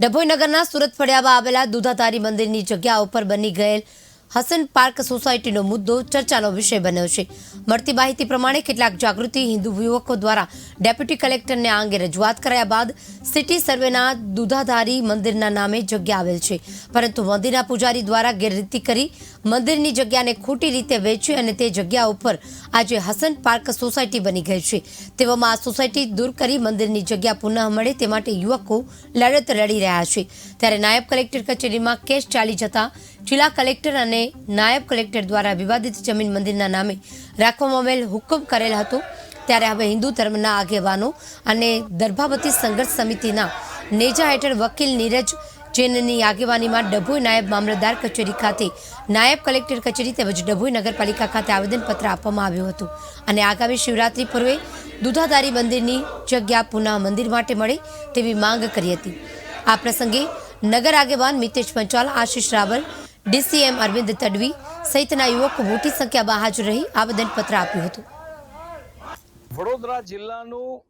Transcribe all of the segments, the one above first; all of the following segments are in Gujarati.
ડભોઈ નગરના સુરત ફળિયામાં આવેલા દુધાધારી મંદિરની જગ્યા ઉપર બની ગયેલ હસન પાર્ક સોસાયટીનો મુદ્દો ચર્ચાનો વિષય બન્યો છે. મળતી માહિતી પ્રમાણે કેટલાક જાગૃતિ હિન્દુ યુવકો દ્વારા ડેપ્યુટી કલેક્ટરને આ અંગે રજૂઆત કરાયા બાદ સિટી સર્વેના દુધાધારી મંદિરના નામે જગ્યા આવેલ છે. પરંતુ મંદિરના પૂજારી દ્વારા ગેરરીતિ કરી મંદિરની જગ્યાને ખોટી રીતે વેચી અને તે જગ્યા ઉપર આજે હસન પાર્ક સોસાયટી બની ગઈ છે. તેવામાં આ સોસાયટી દૂર કરી મંદિરની જગ્યા પુનઃ મળે તે માટે યુવકો લડત લડી રહ્યા છે. ત્યારે નાયબ કલેક્ટર કચેરીમાં કેસ ચાલી જતા જિલ્લા કલેક્ટર અને નાયબ કલેક્ટર દ્વારા વિવાદિત જમીન મંદિરના નામે રાખવામાં આવેલ હુકમ કરેલ હતો. ત્યારે હવે હિન્દુ ધર્મના આગેવાનો અને દર્ભાવતી સંઘર્ષ સમિતિના નેજા હેઠળ વકીલ નીરજ જૈનની આગેવાનીમાં ડભોઈ નાયબ મામલતદાર કચેરી ખાતે નાયબ કલેક્ટર કચેરી તેમજ ડભોઈ નગરપાલિકા ખાતે આવેદનપત્ર આપવામાં આવ્યું હતું. અને આગામી શિવરાત્રી પૂર્વે દુધાધારી મંદિરની જગ્યા પુનઃ મંદિર માટે મળે તેવી માંગ કરી હતી. આ પ્રસંગે નગર આગેવાન મિતેશ પંચાલ, આશીષ રાવલ ડીસીએમ અરવિંદ તડવી સહિતના યુવકો મોટી સંખ્યામાં હાજર રહી આવેદનપત્ર આપ્યું હતું. વડોદરા જિલ્લાનું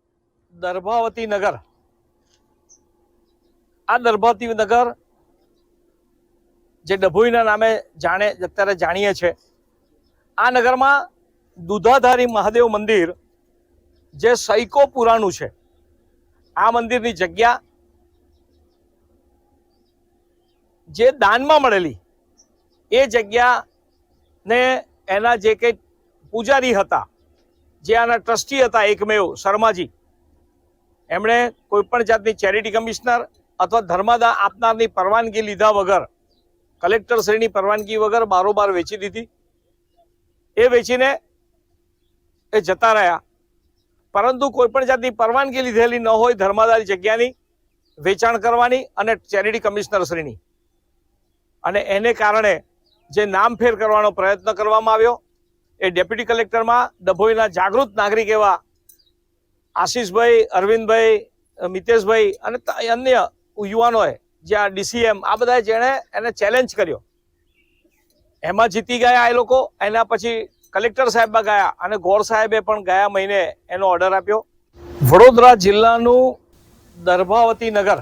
દર્ભાવતી નગર, આ દર્ભાવતી નગર જે ડભોઈના નામે જાણે, અત્યારે જાણીએ છે આ નગરમાં દુધાધારી મહાદેવ મંદિર જે સૈકો પુરાણું છે, આ મંદિરની જગ્યા જે દાનમાં મળેલી એ જગ્યા ને એના જે કંઈ પૂજારી હતા, જે આના ટ્રસ્ટી હતા એકમેવ શર્માજી, એમણે કોઈપણ જાતની ચેરિટી કમિશનર અથવા ધર્માદા આપનારની પરવાનગી લીધા વગર કલેક્ટર શ્રીની પરવાનગી વગર બારોબાર વેચી દીધી. એ વેચીને એ જતા રહ્યા. પરંતુ કોઈપણ જાતની પરવાનગી લીધેલી ન હોય ધર્માદાની જગ્યાની વેચાણ કરવાની અને ચેરિટી કમિશનર શ્રીની અને એને કારણે જે નામફેર કરવાનો પ્રયત્ન કરવામાં આવ્યો. એ ડેપ્યુટી કલેક્ટરમાં ડભોઈના જાગૃત નાગરિક એવા આશીષભાઈ, અરવિંદભાઈ, મિતેશભાઈ અને અન્ય યુવાનોએ, જે આ ડીસીએમ, આ બધા જેણે એને ચેલેન્જ કર્યો. એમાં જીતી ગયા એ લોકો, એના પછી કલેક્ટર સાહેબમાં ગયા અને ગોર સાહેબે પણ ગયા મહિને એનો ઓર્ડર આપ્યો. વડોદરા જિલ્લાનું દર્ભાવતી નગર